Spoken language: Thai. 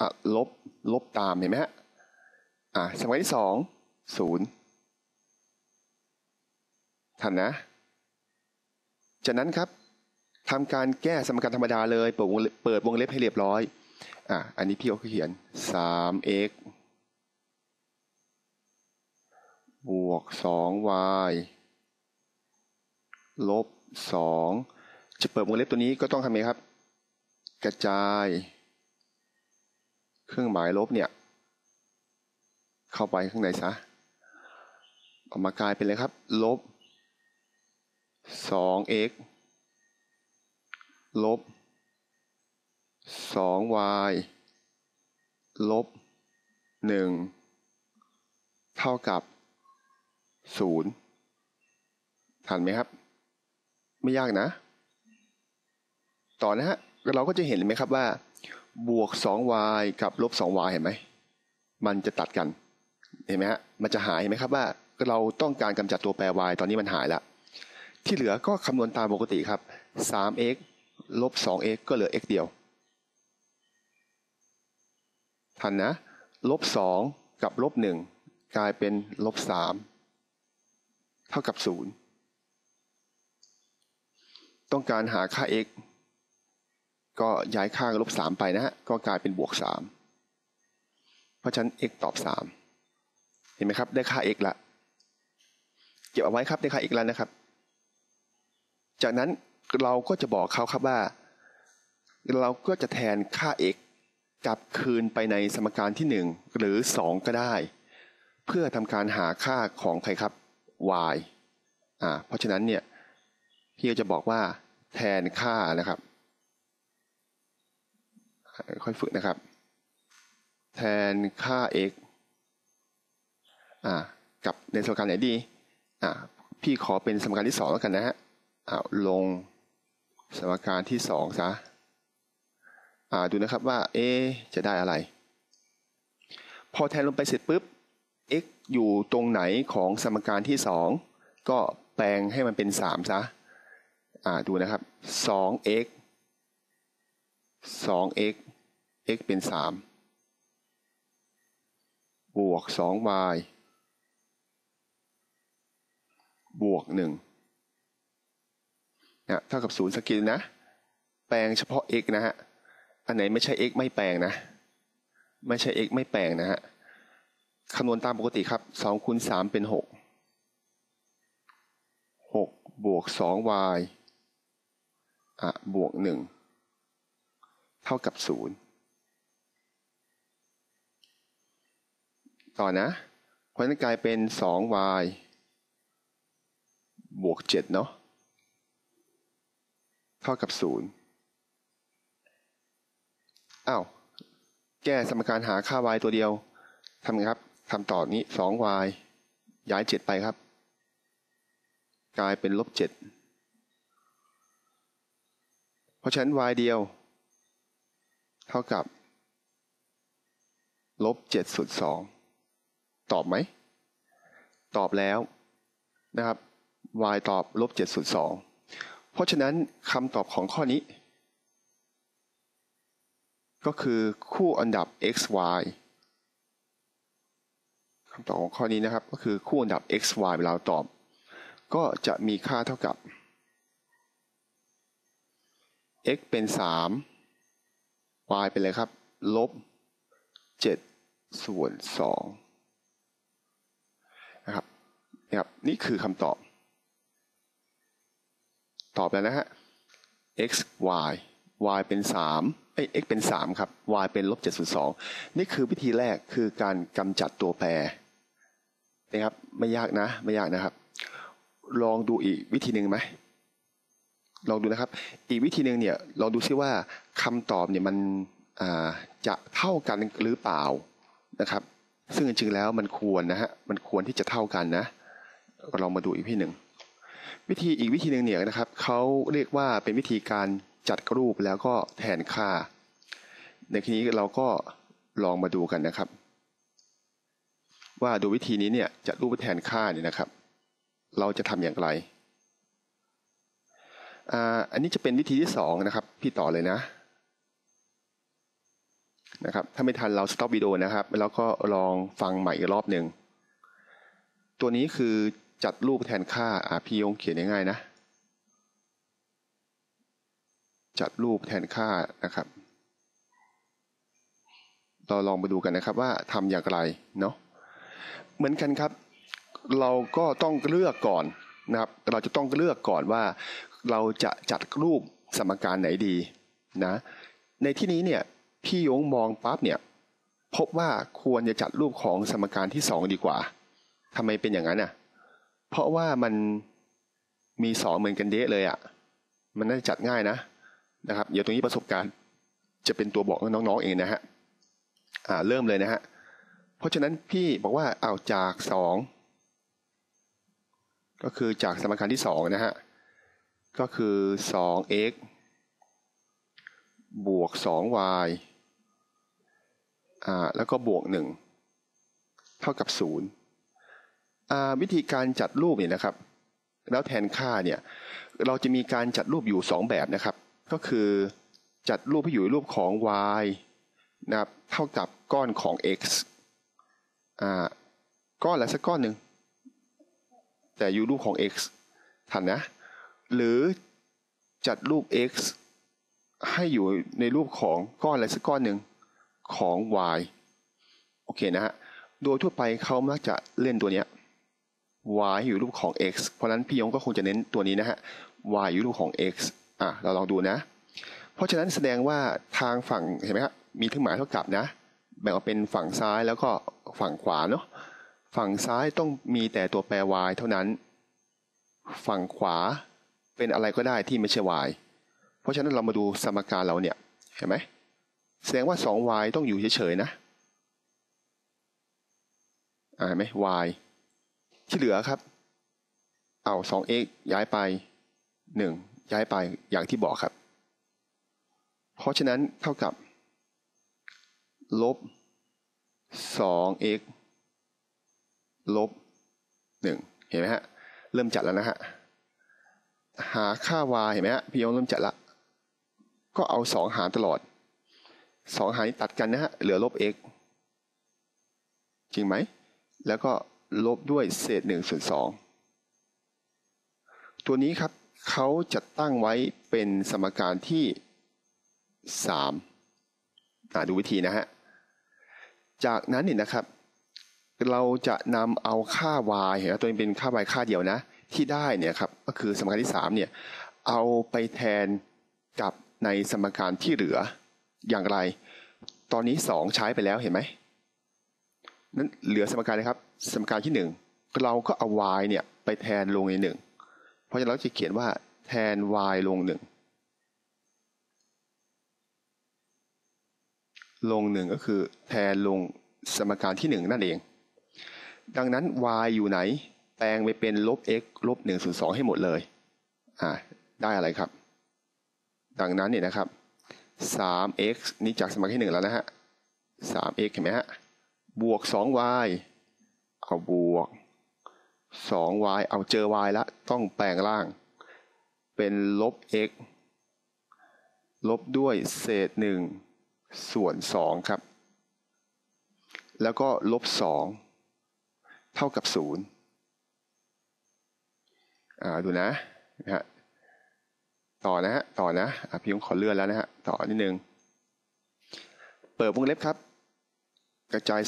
อะลบลบตามเห็นไหมฮะอะสมการที่สองศูนย์ทันนะ จากนั้นครับทำการแก้สมการธรรมดาเลยเปิดวงเปิดวงเล็บให้เรียบร้อยอะอันนี้พี่เขาเขียน 3x บวก 2y ลบ 2 จะเปิดวงเล็บตัวนี้ก็ต้องทำไงครับ กระจาย เครื่องหมายลบเนี่ย เข้าไปข้างในซะออกมากลายเป็นเลยครับ ลบ 2x ลบ 2y ลบ 1 เท่ากับ 0 ทันไหมครับ ไม่ยากนะ ต่อนะฮะ เราก็จะเห็นไหมครับว่า บวก 2y กับลบ 2y เห็นไหม มันจะตัดกัน เห็นไหมฮะ มันจะหายเห็นไหมครับว่าเราต้องการกำจัดตัวแปร y ตอนนี้มันหายแล้วที่เหลือก็คำนวณตามปกติครับ 3x ลบ 2x ก็เหลือ x เดียว ทันนะ ลบ 2 กับลบ 1 กลายเป็นลบ 3 เท่ากับ 0 ต้องการหาค่า x ก็ย้ายค่าลบ3ไปนะฮะก็กลายเป็นบวก3เพราะฉะนั้น x ตอบ3เห็นไหมครับ ได้ค่า x ละเก็บเอาไว้ครับได้ค่า x แล้วนะครับ จากนั้นเราก็จะบอกเขาครับว่า เราก็จะแทนค่า x กลับคืนไปในสมการที่ 1 หรือ 2 ก็ได้ เพื่อทำการหาค่าของใครครับ y อ่าเพราะฉะนั้นเนี่ยพี่จะบอกว่าแทนค่านะครับ ค่อยฝึกนะครับ แทนค่า x อ่ากับในสมการไหนดีอ่าพี่ขอเป็นสมการที่2แล้วกันนะฮะอ่าลงสมการที่สองซะอ่าดูนะครับว่าเอจะได้อะไร พอแทนลงไปเสร็จปุ๊บ x อยู่ตรงไหนของสมการที่สองก็แปลงให้มันเป็นสามซะ อ่าดูนะครับสอง x เป็นสามบวกสอง y บวกหนึ่งนะเท่ากับศูนย์สกิลนะ แปลงเฉพาะ x นะฮะ อันไหนไม่ใช่ x ไม่แปลงนะ ไม่ใช่ x ไม่แปลงนะฮะคำนวณตามปกติครับสองคูณสามเป็นหกหกบวกสอง y อะบวกหนึ่งเท่ากับศูนย์ ต่อนะ เพราะนั้นกลายเป็นสอง y บวกเจ็ดเนาะเท่ากับศูนย์อ้าว แก้สมการหาค่า y ตัวเดียวทำไงครับทำต่อนี้ 2y ย้าย 7 ไปครับ กลายเป็นลบ 7 เพราะฉะนั้น y เดียว เท่ากับลบ7ส่วน2 ตอบไหม ตอบแล้วนะครับ y ตอบลบ7ส่วน2เพราะฉะนั้นคำตอบของข้อนี้ ก็คือคู่อันดับ x y คำตอบของข้อนี้นะครับ ก็คือคู่อันดับ x y เวลาตอบ ก็จะมีค่าเท่ากับ x เป็น 3 y เป็นอะไรครับ ลบ 7 ส่วน 2 นะครับนี่คือคำตอบ ตอบแล้วนะฮะ x y y เป็น3เอ้ย x เป็น 3 ครับ y เป็นลบ7ส่วน2นี่คือวิธีแรกคือการกำจัดตัวแปรนะครับ ไม่ยากนะ ไม่ยากนะครับ ลองดูอีกวิธีหนึ่งไหม ลองดูนะครับ อีกวิธีหนึ่งเนี่ย ลองดูซิว่าคำตอบเนี่ยมันจะเท่ากันหรือเปล่านะครับ ซึ่งจริงๆแล้วมันควรนะฮะ มันควรที่จะเท่ากันนะ ลองมาดูอีกวิธีหนึ่ง วิธีอีกวิธีหนึ่งเนี่ยนะครับเขาเรียกว่าเป็นวิธีการจัดรูปแล้วก็แทนค่า ในทีนี้เราก็ลองมาดูกันนะครับ ว่าดูวิธีนี้เนี่ยจัดรูปแทนค่าเนี่ยนะครับ เราจะทำอย่างไรอันนี้จะเป็นวิธีที่สองนะครับ พี่ต่อเลยนะนะครับถ้าไม่ทันเราสต็อปวิดีโอนะครับ แล้วก็ลองฟังใหม่อีกรอบหนึ่ง ตัวนี้คือ จัดรูปแทนค่าอะพี่ยงเขียนง่ายๆนะ จัดรูปแทนค่านะครับ เราลองมาดูกันนะครับว่าทำอย่างไรเนาะเหมือนกันครับ เราก็ต้องเลือกก่อนนะครับ เราจะต้องเลือกก่อนว่า เราจะจัดรูปสมการไหนดีนะ ในที่นี้เนี่ยพี่ยงมองปั๊บเนี่ยพบว่าควรจะจัดรูปของสมการที่สองดีกว่าทำไมเป็นอย่างนั้นอะ เพราะว่ามันมีสองเหมือนกันเดะเลยอะ มันน่าจะจัดง่ายนะนะครับ เดี๋ยวตรงนี้ประสบการณ์จะเป็นตัวบอกน้องๆเองนะฮะอ่าเริ่มเลยนะฮะเพราะฉะนั้นพี่บอกว่าเอาจากสองก็คือจากสมการที่สองนะฮะก็คือสอง x บวกสอง y อ่าแล้วก็บวกหนึ่งเท่ากับศูนย์ วิธีการจัดรูปเนี่ยนะครับ แล้วแทนค่าเนี่ยเราจะมีการจัดรูปอยู่สองแบบนะครับ ก็คือจัดรูปให้อยู่รูปของ y นะครับเท่ากับก้อนของ x อ่าก้อนละสักก้อนหนึ่งแต่อยู่รูปของ x ทันนะ หรือจัดรูป x ให้อยู่ในรูปของก้อนอะไรสักก้อนหนึ่งของ y โอเคนะฮะ โดยทั่วไปเขามักจะเล่นตัวเนี้ย y อยู่รูปของ x เพราะนั้นพี่ยงก็คงจะเน้นตัวนี้นะฮะ y อยู่รูปของ x อะเราลองดูนะ เพราะฉะนั้นแสดงว่าทางฝั่งเห็นไหมครับมีเครื่องหมายเท่ากับนะ แบ่งออกเป็นฝั่งซ้ายแล้วก็ฝั่งขวาเนาะฝั่งซ้ายต้องมีแต่ตัวแปร y เท่านั้น ฝั่งขวาเป็นอะไรก็ได้ที่ไม่ใช่ y เพราะฉะนั้นเรามาดูสมการเราเนี่ยเห็นไหมแสดงว่า 2y ต้องอยู่เฉยๆนะอ่าเห็นไหม y ที่เหลือครับ เอา 2x ย้ายไป1ย้ายไปอย่างที่บอกครับ เพราะฉะนั้นเท่ากับ ลบ 2x ลบ1เห็นไหมฮะ เริ่มจัดแล้วนะฮะ หาค่า y เห็นไหมฮะ พี่ยงเริ่มจัดละ ก็เอา2หารตลอด2หารนี้ตัดกันนะฮะ เหลือลบ x จริงไหม แล้วก็ ลบด้วยเศษ1ส่วน2ตัวนี้ครับเขาจะตั้งไว้เป็นสมการที่3อ่าดูวิธีนะฮะ จากนั้นเนี่ยนะครับ เราจะนำเอาค่า y เห็นไหมตัวนี้เป็นค่า y ค่าเดียวนะ ที่ได้เนี่ยครับก็คือสมการที่3เนี่ยเอาไปแทนกับในสมการที่เหลืออย่างไร ตอนนี้ 2 ใช้ไปแล้วเห็นไหมนั้นเหลือสมการเลยครับ สมการที่1เราก็เอา y เนี่ยไปแทนลงใน1เพราะฉะนั้นเราจะเขียนว่าแทน y ลง1ลง1ก็คือแทนลงสมการที่1นั่นเอง ดังนั้น y อยู่ไหน แปลงไปเป็นลบ x ลบ1ส่วน2ให้หมดเลยอ่าได้อะไรครับ ดังนั้นเนี่ยนะครับ 3x นี่จากสมการที่1แล้วนะฮะ 3x เห็นไหมฮะ บวก 2y เอาบวก 2y เอาเจอ y แล้วต้องแปลงล่าง เป็นลบ x ลบด้วยเศษ 1 ส่วน 2 ครับ แล้วก็ลบ 2 เท่ากับ 0 อ่า ดูนะนะฮะต่อนะฮะต่อนะอพี่ยงขอเลื่อนแล้วนะฮะ ต่อนิดนึง เปิดวงเล็บครับ กระจาย